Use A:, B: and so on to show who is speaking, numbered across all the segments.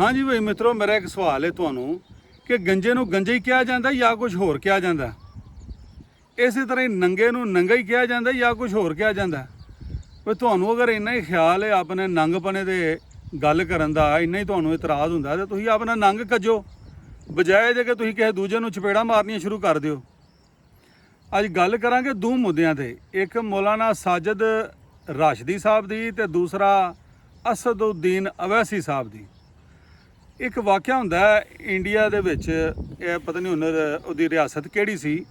A: ਹਾਂਜੀ ਭਾਈ, ਮਿੱਤਰੋ, ਮੇਰਾ ਇੱਕ ਸਵਾਲ ਹੈ ਤੁਹਾਨੂੰ ਕਿ ਗੰਜੇ ਨੂੰ ਗੰਜੇ ਹੀ ਕਿਹਾ ਜਾਂਦਾ ਜਾਂ ਕੁਝ ਹੋਰ ਕਿਹਾ ਜਾਂਦਾ? ਇਸੇ ਤਰ੍ਹਾਂ ਹੀ ਨੰਗੇ ਨੂੰ ਨੰਗਾ ਹੀ ਕਿਹਾ ਜਾਂਦਾ ਜਾਂ ਕੁਝ ਹੋਰ ਕਿਹਾ ਜਾਂਦਾ? ਵੀ ਤੁਹਾਨੂੰ ਅਗਰ ਇੰਨਾ ਹੀ ਖਿਆਲ ਹੈ ਆਪਣੇ ਨੰਗਪਣੇ ਦੇ ਗੱਲ ਕਰਨ ਦਾ, ਇੰਨਾ ਹੀ ਤੁਹਾਨੂੰ ਇਤਰਾਜ਼ ਹੁੰਦਾ, ਤੇ ਤੁਸੀਂ ਆਪਣਾ ਨੰਗ ਕੱਜੋ। ਬਜਾਏ ਜੇ ਕਿ ਤੁਸੀਂ ਕਿਸੇ ਦੂਜੇ ਨੂੰ ਚਪੇੜਾ ਮਾਰਨੀਆਂ ਸ਼ੁਰੂ ਕਰ ਦਿਓ। ਅੱਜ ਗੱਲ ਕਰਾਂਗੇ ਦੋ ਮੁੱਦਿਆਂ ਤੇ। ਇੱਕ ਮੌਲਾਨਾ ਸਾਜਦ ਰਾਸ਼ਦੀ ਸਾਹਿਬ ਦੀ ਤੇ ਦੂਸਰਾ ਅਸਦਉਦੀਨ ਅਵੈਸੀ ਸਾਹਿਬ ਦੀ। ਇੱਕ ਵਾਕਿਆ ਹੁੰਦਾ ਇੰਡੀਆ ਦੇ ਵਿੱਚ, ਇਹ ਪਤਾ ਨਹੀਂ ਹੁਣ ਉਹਦੀ ਰਿਆਸਤ ਕਿਹੜੀ ਸੀ,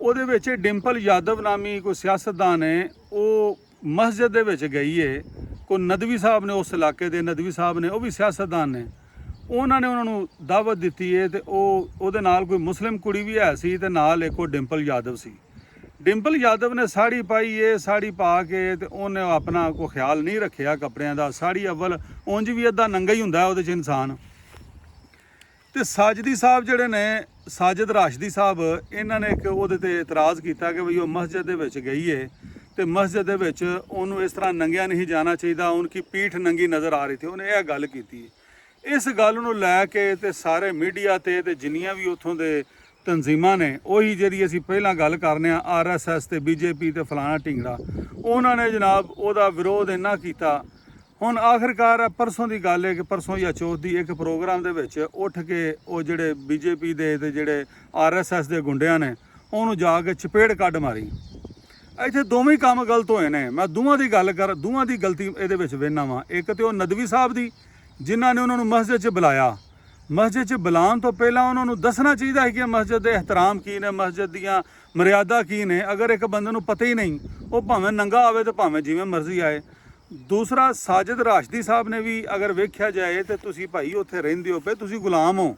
A: ਉਹਦੇ ਵਿੱਚ ਡਿੰਪਲ ਯਾਦਵ ਨਾਮੀ ਕੋਈ ਸਿਆਸਤਦਾਨ ਹੈ, ਉਹ ਮਸਜਿਦ ਦੇ ਵਿੱਚ ਗਈ ਹੈ, ਕੋਈ ਨਦਵੀ ਸਾਹਿਬ ਨੇ ਉਸ ਇਲਾਕੇ ਦੇ ਨਦਵੀ ਸਾਹਿਬ ਨੇ, ਉਹ ਵੀ ਸਿਆਸਤਦਾਨ ਨੇ। ਉਹਨਾਂ ਨੇ ਉਹਨਾਂ ਨੂੰ ਦਾਵਤ ਦਿੱਤੀ ਹੈ ਤੇ ਉਹ, ਉਹਦੇ ਨਾਲ ਕੋਈ ਮੁਸਲਿਮ ਕੁੜੀ ਵੀ ਹੈ ਸੀ ਤੇ ਨਾਲ ਇੱਕ ਉਹ ਡਿੰਪਲ ਯਾਦਵ ਸੀ। ਡਿੰਪਲ ਯਾਦਵ ਨੇ ਸਾੜੀ ਪਾਈ ਏ ਸਾੜੀ ਪਾ ਕੇ ਤੇ ਉਹਨੇ ਆਪਣਾ ਕੋਈ ਖਿਆਲ ਨਹੀਂ ਰੱਖਿਆ ਕੱਪੜਿਆਂ ਦਾ, ਸਾੜੀ ਅਵਲ ਉਂਝ ਵੀ ਅੱਧਾ ਨੰਗਾ ਹੀ ਹੁੰਦਾ ਉਹਦੇ ਚ ਇਨਸਾਨ। ਤੇ ਸਾਜਦੀ ਸਾਹਿਬ ਜਿਹੜੇ ਨੇ, ਸਾਜਦ ਰਾਸ਼ਦੀ ਸਾਹਿਬ, ਇਹਨਾਂ ਨੇ ਇੱਕ ਉਹਦੇ ਤੇ ਇਤਰਾਜ਼ ਕੀਤਾ ਕਿ ਵੀ ਉਹ ਮਸਜਿਦ ਦੇ ਵਿੱਚ ਗਈ ਏ ਤੇ ਮਸਜਿਦ ਦੇ ਵਿੱਚ ਉਹਨੂੰ ਇਸ ਤਰ੍ਹਾਂ ਨੰਗਿਆ ਨਹੀਂ ਜਾਣਾ ਚਾਹੀਦਾ ਉਨਕੀ ਪੀਠ ਨੰਗੀ ਨਜ਼ਰ ਆ ਰਹੀ ਸੀ, ਉਹਨੇ ਇਹ ਗੱਲ ਕੀਤੀ ਇਸ ਗੱਲ ਨੂੰ ਲੈ ਕੇ ਤੇ ਸਾਰੇ ਮੀਡੀਆ ਤੇ ਤੇ ਜਿੰਨੀਆਂ ਵੀ ਉੱਥੋਂ ਦੇ ਤਨਜ਼ੀਮਾਂ ਨੇ, ਉਹੀ ਜਿਹੜੀ ਅਸੀਂ ਪਹਿਲਾਂ ਗੱਲ ਕਰਨੇ ਆ ਆਰਐਸਐਸ ਤੇ ਬੀਜੇਪੀ ਤੇ ਫਲਾਣਾ ਢਿੰਗੜਾ, ਉਹਨਾਂ ਨੇ ਜਨਾਬ ਉਹਦਾ ਵਿਰੋਧ ਇੰਨਾ ਕੀਤਾ ਹੁਣ ਆਖਰਕਾਰ ਪਰਸੋਂ ਦੀ ਗੱਲ ਹੈ ਕਿ ਪਰਸੋਂ ਜਾਂ ਚੌਥ ਦੀ ਇੱਕ ਪ੍ਰੋਗਰਾਮ ਦੇ ਵਿੱਚ ਉੱਠ ਕੇ ਉਹ ਜਿਹੜੇ ਬੀਜੇਪੀ ਦੇ ਤੇ ਜਿਹੜੇ ਆਰਐਸਐਸ ਦੇ ਗੁੰਡਿਆਂ ਨੇ ਉਹਨੂੰ ਜਾ ਕੇ ਚਪੇੜ ਕੱਢ ਮਾਰੀ। ਇੱਥੇ ਦੋਵੇਂ ਹੀ ਕੰਮ ਗਲਤ ਹੋਏ ਨੇ। ਮੈਂ ਦੋਵਾਂ ਦੀ ਗੱਲ ਕਰ, ਦੋਵਾਂ ਦੀ ਗਲਤੀ ਇਹਦੇ ਵਿੱਚ ਵੇਖਣਾ ਵਾਂ। ਇੱਕ ਤੇ ਉਹ ਨਦਵੀ ਸਾਹਿਬ ਦੀ, ਜਿਨ੍ਹਾਂ ਨੇ ਉਹਨਾਂ ਨੂੰ ਮਸਜਿਦ 'ਚ ਬੁਲਾਇਆ। ਮਸਜਿਦ 'ਚ ਬੁਲਾਉਣ ਤੋਂ ਪਹਿਲਾਂ ਉਹਨਾਂ ਨੂੰ ਦੱਸਣਾ ਚਾਹੀਦਾ ਹੈ ਕਿ ਮਸਜਿਦ ਦੇ ਇਹਤਰਾਮ ਕੀ ਨੇ, ਮਸਜਿਦ ਦੀਆਂ ਮਰਿਆਦਾ ਕੀ ਨੇ। ਅਗਰ ਇੱਕ ਬੰਦੇ ਨੂੰ ਪਤਾ ਹੀ ਨਹੀਂ, ਉਹ ਭਾਵੇਂ ਨੰਗਾ ਆਵੇ ਤੇ ਭਾਵੇਂ ਜਿਵੇਂ ਮਰਜ਼ੀ ਆਏ। ਦੂਸਰਾ ਸਾਜਦ ਰਾਸ਼ਦੀ ਸਾਹਿਬ ਨੇ ਵੀ ਅਗਰ ਵੇਖਿਆ ਜਾਏ ਤੇ ਤੁਸੀਂ ਭਾਈ ਉੱਥੇ ਰਹਿੰਦੇ ਹੋ ਪਏ, ਤੁਸੀਂ ਗੁਲਾਮ ਹੋ।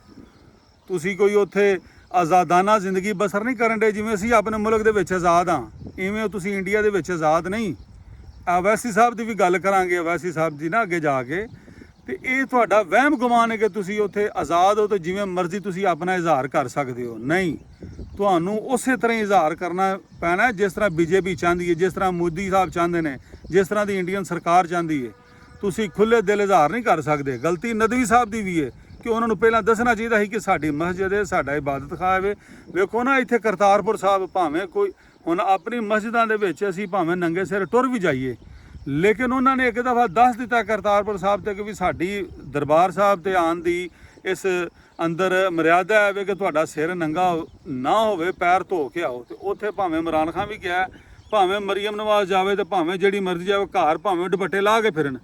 A: ਤੁਸੀਂ ਕੋਈ ਉੱਥੇ ਆਜ਼ਾਦਾਨਾ ਜ਼ਿੰਦਗੀ ਬਸਰ ਨਹੀਂ ਕਰਨ ਦੇ ਜਿਵੇਂ ਅਸੀਂ ਆਪਣੇ ਮੁਲਕ ਦੇ ਵਿੱਚ ਆਜ਼ਾਦ ਹਾਂ, ਇਵੇਂ ਤੁਸੀਂ ਇੰਡੀਆ ਦੇ ਵਿੱਚ ਆਜ਼ਾਦ ਨਹੀਂ। ਅਵੈਸੀ ਸਾਹਿਬ ਦੀ ਵੀ ਗੱਲ ਕਰਾਂਗੇ ਅਵੈਸੀ ਸਾਹਿਬ ਦੀ ਨਾ ਅੱਗੇ ਜਾ ਕੇ। ਤੇ ਇਹ ਤੁਹਾਡਾ ਵਹਿਮ ਗੁਮਾਨ ਹੈ ਕਿ ਤੁਸੀਂ ਉੱਥੇ ਆਜ਼ਾਦ ਹੋ ਤੇ ਜਿਵੇਂ ਮਰਜ਼ੀ ਤੁਸੀਂ ਆਪਣਾ ਇਜ਼ਹਾਰ ਕਰ ਸਕਦੇ ਹੋ। ਨਹੀਂ। ਤੁਹਾਨੂੰ ਉਸੇ ਤਰ੍ਹਾਂ ਹੀ ਇਜ਼ਹਾਰ ਕਰਨਾ ਪੈਣਾ ਜਿਸ ਤਰ੍ਹਾਂ ਬੀਜੇਪੀ ਚਾਹੁੰਦੀ ਹੈ, ਜਿਸ ਤਰ੍ਹਾਂ ਮੋਦੀ ਸਾਹਿਬ ਚਾਹੁੰਦੇ ਨੇ, ਜਿਸ ਤਰ੍ਹਾਂ ਦੀ ਇੰਡੀਅਨ ਸਰਕਾਰ ਚਾਹੁੰਦੀ ਹੈ। ਤੁਸੀਂ ਖੁੱਲੇ ਦਿਲ ਇਜ਼ਹਾਰ ਨਹੀਂ ਕਰ ਸਕਦੇ। ਗਲਤੀ ਨਦਵੀ ਸਾਹਿਬ ਦੀ ਵੀ ਹੈ ਕਿ ਉਹਨਾਂ ਨੂੰ ਪਹਿਲਾਂ ਦੱਸਣਾ ਚਾਹੀਦਾ ਸੀ ਕਿ ਸਾਡੀ ਮਸਜਿਦ ਹੈ, ਸਾਡਾ ਇਬਾਦਤ ਖਾਹ ਹੈ। ਵੇਖੋ ਨਾ, ਇੱਥੇ ਕਰਤਾਰਪੁਰ ਸਾਹਿਬ ਭਾਵੇਂ ਕੋਈ, ਹੁਣ ਆਪਣੀ ਮਸਜਿਦਾਂ ਦੇ ਵਿੱਚ ਅਸੀਂ ਭਾਵੇਂ ਨੰਗੇ ਸਿਰ ਟੁਰ ਵੀ ਜਾਈਏ, ਲੇਕਿਨ ਉਹਨਾਂ ਨੇ ਇੱਕ ਦਫਾ ਦੱਸ ਦਿੱਤਾ ਕਰਤਾਰਪੁਰ ਸਾਹਿਬ ਤੇ ਕਿ ਵੀ ਸਾਡੀ ਦਰਬਾਰ ਸਾਹਿਬ ਤੇ ਆਉਣ ਦੀ ਇਸ ਅੰਦਰ ਮਰਿਆਦਾ ਆਵੇ ਕਿ ਤੁਹਾਡਾ ਸਿਰ ਨੰਗਾ ਨਾ ਹੋਵੇ, ਪੈਰ ਧੋ ਕੇ ਆਓ। ਤੇ ਉੱਥੇ ਭਾਵੇਂ ਇਮਰਾਨ ਖਾਨ ਵੀ ਗਿਆ ਭਾਵੇਂ ਮਰੀਮ ਨਵਾਜ਼ ਜਾਵੇ ਤੇ ਭਾਵੇਂ ਜਿਹੜੀ ਮਰਜ਼ੀ ਜਾਵੇ, ਘਰ ਭਾਵੇਂ ਦੁਪੱਟੇ ਲਾ ਕੇ ਫਿਰਨ,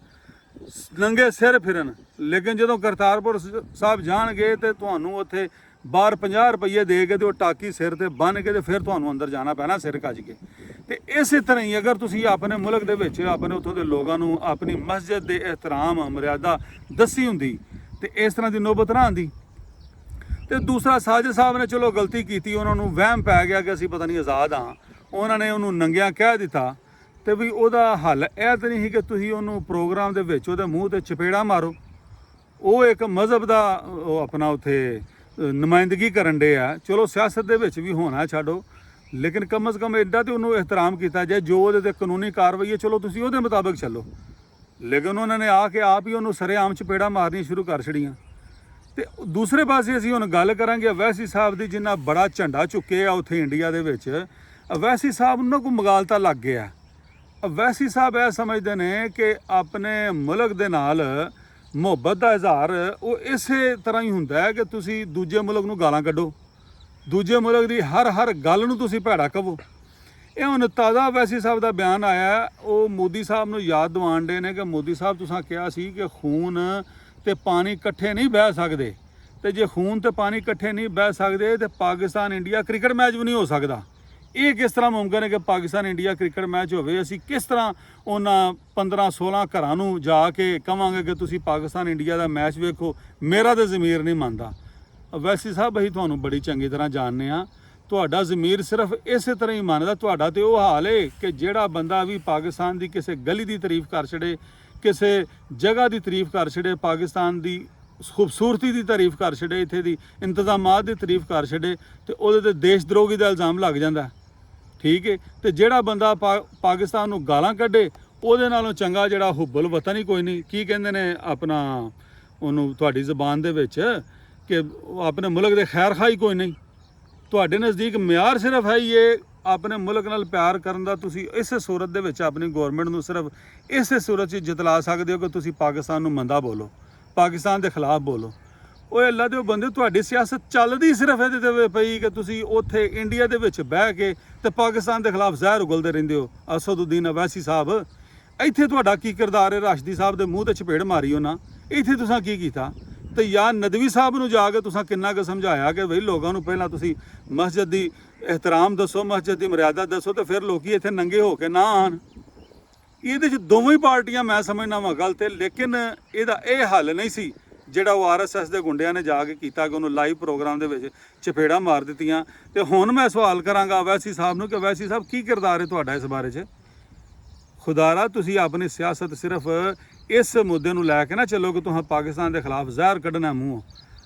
A: ਨੰਗੇ ਸਿਰ ਫਿਰਨ। ਲੇਕਿਨ ਜਦੋਂ ਕਰਤਾਰਪੁਰ ਸ- ਸਾਹਿਬ ਜਾਣਗੇ ਤੇ ਤੁਹਾਨੂੰ ਉੱਥੇ ਬਾਹਰ 50 ਰੁਪਏ ਦੇ ਕੇ ਤੇ ਉਹ ਟਾਕੀ ਸਿਰ ਤੇ ਬੰਨ ਕੇ ਤੇ ਫਿਰ ਤੁਹਾਨੂੰ ਅੰਦਰ ਜਾਣਾ ਪੈਣਾ, ਸਿਰ ਕੱਜ ਕੇ। ਤੇ ਇਸੇ ਤਰ੍ਹਾਂ ਹੀ ਅਗਰ ਤੁਸੀਂ ਆਪਣੇ ਮੁਲਕ ਦੇ ਵਿੱਚ, ਆਪਣੇ ਉੱਥੋਂ ਦੇ ਲੋਕਾਂ ਨੂੰ ਆਪਣੀ ਮਸਜਿਦ ਦੇ ਇਹਤਰਾਮ ਮਰਿਆਦਾ ਦੱਸੀ ਹੁੰਦੀ, ਤੇ ਇਸ ਤਰ੍ਹਾਂ ਦੀ ਨੋਬਤ ਨਾ ਆਂਦੀ ਤੇ ਦੂਸਰਾ ਸਾਜਦ ਸਾਹਿਬ ਨੇ ਚਲੋ ਗਲਤੀ ਕੀਤੀ, ਉਹਨਾਂ ਨੂੰ ਵਹਿਮ ਪੈ ਗਿਆ ਕਿ ਅਸੀਂ ਪਤਾ ਨਹੀਂ ਆਜ਼ਾਦ ਹਾਂ। ਉਹਨਾਂ ਨੇ ਉਹਨੂੰ ਨੰਗਿਆ, ਕਹਿ ਦਿੱਤਾ ਤੇ ਵੀ ਉਹਦਾ ਹੱਲ ਇਹ ਤਾਂ ਨਹੀਂ ਸੀ ਕਿ ਤੁਸੀਂ ਉਹਨੂੰ ਪ੍ਰੋਗਰਾਮ ਦੇ ਵਿੱਚ ਉਹਦੇ ਮੂੰਹ ਤੇ ਚਪੇੜਾ ਮਾਰੋ। ਉਹ ਇੱਕ ਮਜ਼ਹਬ ਦਾ, ਉਹ ਆਪਣਾ ਉਥੇ ਨੁਮਾਇੰਦਗੀ ਕਰਨ ਦੇ ਆ। ਚਲੋ ਸਿਆਸਤ ਦੇ ਵਿੱਚ ਵੀ ਹੋਣਾ ਛੱਡੋ, ਲੇਕਿਨ ਕਮ ਸੇ ਕਮ ਐਡਾ ਤੇ ਉਹਨੂੰ ਇਹਤਰਾਮ ਕੀਤਾ ਜਾਏ, ਜੋ ਉਹਦੇ ਤੇ ਕਾਨੂੰਨੀ ਕਾਰਵਾਈ ਹੈ, ਚਲੋ ਤੁਸੀਂ ਉਹਦੇ ਮੁਤਾਬਕ ਚੱਲੋ। ਲੇਕਿਨ ਉਹਨਾਂ ਨੇ ਆ ਕੇ ਆਪ ਹੀ ਉਹਨੂੰ ਸਰੇਆਮ ਚਪੇੜਾ ਮਾਰਨੀ ਸ਼ੁਰੂ ਕਰ ਛੜੀਆਂ ਤੇ ਦੂਸਰੇ ਪਾਸੇ ਅਸੀਂ ਹੁਣ ਗੱਲ ਕਰਾਂਗੇ ਅਵੈਸੀ ਸਾਹਿਬ ਦੀ, ਜਿੰਨਾ ਬੜਾ ਝੰਡਾ ਚੁੱਕੇ ਆ ਉੱਥੇ ਇੰਡੀਆ ਦੇ ਵਿੱਚ। ਅਵੈਸੀ ਸਾਹਿਬ ਨੂੰ ਕੋਈ ਮਗਾਲਤਾ ਲੱਗ ਗਿਆ। ਅਵੈਸੀ ਸਾਹਿਬ ਇਹ ਸਮਝਦੇ ਨੇ ਕਿ ਆਪਣੇ ਮੁਲਕ ਦੇ ਨਾਲ ਮੁਹੱਬਤ ਦਾ ਇਜ਼ਹਾਰ, ਉਹ ਇਸੇ ਤਰ੍ਹਾਂ ਹੀ ਹੁੰਦਾ ਹੈ ਕਿ ਤੁਸੀਂ ਦੂਜੇ ਮੁਲਕ ਨੂੰ ਗਾਲਾਂ ਕੱਢੋ। ਦੂਜੇ ਮੁਲਕ ਦੀ ਹਰ ਹਰ ਗੱਲ ਨੂੰ ਤੁਸੀਂ ਭੈੜਾ ਕਹੋ। ਇਹ ਹੁਣ ਤਾਜ਼ਾ ਵੈਸੀ ਸਾਹਿਬ ਦਾ ਬਿਆਨ ਆਇਆ। ਉਹ ਮੋਦੀ ਸਾਹਿਬ ਨੂੰ ਯਾਦ ਦਿਵਾਉਣ ਦੇ ਨੇ ਕਿ ਮੋਦੀ ਸਾਹਿਬ, ਤੁਸੀਂ ਕਿਹਾ ਸੀ ਕਿ ਖੂਨ ਤੇ ਪਾਣੀ ਇਕੱਠੇ ਨਹੀਂ ਬਹਿ ਸਕਦੇ। ਤੇ ਜੇ ਖੂਨ ਤੇ ਪਾਣੀ ਇਕੱਠੇ ਨਹੀਂ ਬਹਿ ਸਕਦੇ, ਤੇ ਪਾਕਿਸਤਾਨ ਇੰਡੀਆ ਕ੍ਰਿਕਟ ਮੈਚ ਵੀ ਨਹੀਂ ਹੋ ਸਕਦਾ। ਇਹ ਕਿਸ ਤਰ੍ਹਾਂ ਮੁਮਕਿਨ ਹੈ ਕਿ ਪਾਕਿਸਤਾਨ ਇੰਡੀਆ ਕ੍ਰਿਕਟ ਮੈਚ ਹੋਵੇ? ਅਸੀਂ ਕਿਸ ਤਰ੍ਹਾਂ ਉਹਨਾਂ 15 16 ਘਰਾਂ ਨੂੰ ਜਾ ਕੇ ਕਵਾਂਗੇ ਕਿ ਤੁਸੀਂ ਪਾਕਿਸਤਾਨ ਇੰਡੀਆ ਦਾ ਮੈਚ ਵੇਖੋ? ਮੇਰਾ ਤਾਂ ਜ਼ਮੀਰ ਨਹੀਂ ਮੰਨਦਾ। ਵੈਸੀ ਸਾਹਿਬ, ਅਸੀਂ ਤੁਹਾਨੂੰ ਬੜੀ ਚੰਗੀ ਤਰ੍ਹਾਂ ਜਾਣਦੇ ਆ ਤੁਹਾਡਾ ਜ਼ਮੀਰ ਸਿਰਫ ਇਸੇ ਤਰ੍ਹਾਂ ਹੀ ਮੰਨਦਾ। ਤੁਹਾਡਾ ਤੇ ਉਹ ਹਾਲ ਏ ਕਿ ਜਿਹੜਾ ਬੰਦਾ ਵੀ ਪਾਕਿਸਤਾਨ ਦੀ ਕਿਸੇ ਗਲੀ ਦੀ ਤਾਰੀਫ ਕਰ ਛੜੇ ਕਿਸੇ ਜਗ੍ਹਾ ਦੀ ਤਾਰੀਫ ਕਰ ਛੜੇ ਪਾਕਿਸਤਾਨ ਦੀ ਖੂਬਸੂਰਤੀ ਦੀ ਤਾਰੀਫ ਕਰ ਛੜੇ ਇੱਥੇ ਦੀ ਇੰਤਜ਼ਾਮਾਤ ਦੀ ਤਾਰੀਫ ਕਰ ਛੜੇ ਤੇ ਉਹਦੇ ਤੇ ਦੇਸ਼ ਦਰੋਗੀ ਦਾ ਇਲਜ਼ਾਮ ਲੱਗ ਜਾਂਦਾ ਠੀਕ ਹੈ? ਤੇ ਜਿਹੜਾ ਬੰਦਾ ਪਾ- ਪਾਕਿਸਤਾਨ ਨੂੰ ਗਾਲਾਂ ਕੱਢੇ, ਉਹਦੇ ਨਾਲੋਂ ਚੰਗਾ ਜਿਹੜਾ ਹੁਬਲ ਵਤਨ ਹੀ ਕੋਈ ਨਹੀਂ। ਕੀ ਕਹਿੰਦੇ ਨੇ ਆਪਣਾ, ਉਹਨੂੰ ਤੁਹਾਡੀ ਜ਼ੁਬਾਨ ਦੇ ਵਿੱਚ, ਕਿ ਆਪਣੇ ਮੁਲਕ ਦੇ ਖੈਰ ਖਾਈ ਕੋਈ ਨਹੀਂ। ਤੁਹਾਡੇ ਨਜ਼ਦੀਕ ਮਿਆਰ ਸਿਰਫ ਹੈ ਹੀ ਇਹ ਆਪਣੇ ਮੁਲਕ ਨਾਲ ਪਿਆਰ ਕਰਨ ਦਾ ਤੁਸੀਂ ਇਸੇ ਸੂਰਤ ਦੇ ਵਿੱਚ ਆਪਣੀ ਗਵਰਨਮੈਂਟ ਨੂੰ ਸਿਰਫ ਇਸੇ ਸੂਰਤ 'ਚ ਜਿਤਲਾ ਸਕਦੇ ਹੋ ਕਿ ਤੁਸੀਂ ਪਾਕਿਸਤਾਨ ਨੂੰ ਮੰਦਾ ਬੋਲੋ, ਪਾਕਿਸਤਾਨ ਦੇ ਖਿਲਾਫ ਬੋਲੋ। ਓਏ ਅੱਲਾ ਦੇ ਬੰਦੇ, ਤੁਹਾਡੀ ਸਿਆਸਤ ਚੱਲਦੀ ਸਿਰਫ ਇਹਦੇ ਤੇ ਪਈ ਕਿ ਤੁਸੀਂ ਉੱਥੇ ਇੰਡੀਆ ਦੇ ਵਿੱਚ ਬਹਿ ਕੇ ਤੇ ਪਾਕਿਸਤਾਨ ਦੇ ਖਿਲਾਫ ਜ਼ਹਿਰ ਉਗਲਦੇ ਰਹਿੰਦੇ ਹੋ। ਅਸਦੁੱਦੀਨ ਅਵੈਸੀ ਸਾਹਿਬ, ਇੱਥੇ ਤੁਹਾਡਾ ਕੀ ਕਿਰਦਾਰ ਹੈ? ਰਾਸ਼ਦੀ ਸਾਹਿਬ ਦੇ ਮੂੰਹ ਤੇ ਚਪੇੜ ਮਾਰੀ ਉਹਨਾਂ। ਇੱਥੇ ਤੁਸੀਂ ਕੀ ਕੀਤਾ? ਤੇ ਯਾ ਨਦਵੀ ਸਾਹਿਬ ਨੂੰ ਜਾ ਕੇ ਤੁਸੀਂ ਕਿੰਨਾ ਕੁ ਸਮਝਾਇਆ ਕਿ ਬਈ ਲੋਕਾਂ ਨੂੰ ਪਹਿਲਾਂ ਤੁਸੀਂ ਮਸਜਿਦ ਦੀ ਇਹਤਰਾਮ ਦੱਸੋ, ਮਸਜਿਦ ਦੀ ਮਰਿਆਦਾ ਦੱਸੋ ਤੇ ਫਿਰ ਲੋਕੀ ਇੱਥੇ ਨੰਗੇ ਹੋ ਕੇ ਨਾ ਆਣ ਇਹਦੇ ਚ ਦੋਵੇਂ ਪਾਰਟੀਆਂ ਮੈਂ ਸਮਝਣਾ ਵਾਂ ਗਲਤ ਤੇ, ਲੇਕਿਨ ਇਹਦਾ ਇਹ ਹੱਲ ਨਹੀਂ ਸੀ ਜਿਹੜਾ ਉਹ ਆਰਐਸਐਸ ਦੇ ਗੁੰਡਿਆਂ ਨੇ ਜਾ ਕੇ ਕੀਤਾ ਕਿ ਉਹਨੂੰ ਲਾਈਵ ਪ੍ਰੋਗਰਾਮ ਦੇ ਵਿੱਚ ਚਪੇੜਾ ਮਾਰ ਦਿੱਤੀਆਂ। ਤੇ ਹੁਣ ਮੈਂ ਸਵਾਲ ਕਰਾਂਗਾ ਵੈਸੀ ਸਾਹਿਬ ਨੂੰ ਕਿ ਵੈਸੀ ਸਾਹਿਬ ਕੀ ਕਿਰਦਾਰ ਹੈ ਤੁਹਾਡਾ ਇਸ ਬਾਰੇ 'ਚ? ਖੁਦਾਰਾ, ਤੁਸੀਂ ਆਪਣੀ ਸਿਆਸਤ ਸਿਰਫ ਇਸ ਮੁੱਦੇ ਨੂੰ ਲੈ ਕੇ ਨਾ ਚੱਲੋ ਕਿ ਤੁਸੀਂ ਪਾਕਿਸਤਾਨ ਦੇ ਖਿਲਾਫ ਜ਼ਹਿਰ ਕੱਢਣਾ ਮੂੰਹ।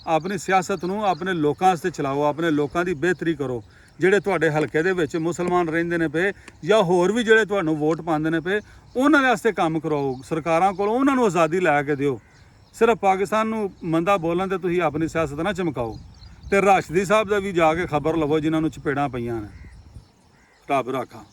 A: ਆਪਣੀ ਸਿਆਸਤ ਨੂੰ ਆਪਣੇ ਲੋਕਾਂ ਵਾਸਤੇ ਚਲਾਓ, ਆਪਣੇ ਲੋਕਾਂ ਦੀ ਬਿਹਤਰੀ ਕਰੋ। ਜਿਹੜੇ ਤੁਹਾਡੇ ਹਲਕੇ ਦੇ ਵਿੱਚ ਮੁਸਲਮਾਨ ਰਹਿੰਦੇ ਨੇ ਪਏ ਜਾਂ ਹੋਰ ਵੀ ਜਿਹੜੇ ਤੁਹਾਨੂੰ ਵੋਟ ਪਾਉਂਦੇ ਨੇ ਪਏ, ਉਹਨਾਂ ਦੇ ਵਾਸਤੇ ਕੰਮ ਕਰਾਓ ਸਰਕਾਰਾਂ ਕੋਲ ਉਹਨਾਂ ਨੂੰ ਆਜ਼ਾਦੀ ਲੈ ਕੇ ਦਿਓ। ਸਿਰਫ ਪਾਕਿਸਤਾਨ ਨੂੰ ਮੰਦਾ ਬੋਲਣ ਤੇ ਤੁਸੀਂ ਆਪਣੀ ਸਿਆਸਤ ਨਾ ਚਮਕਾਓ। ਤੇ ਰਾਸ਼ਦੀ ਸਾਹਿਬ ਦਾ ਵੀ ਜਾ ਕੇ ਖਬਰ ਲਵੋ ਜਿਨ੍ਹਾਂ ਨੂੰ ਚਪੇੜਾਂ ਪਈਆਂ ਨੇ। ਰੱਬ ਰਾਖਾ।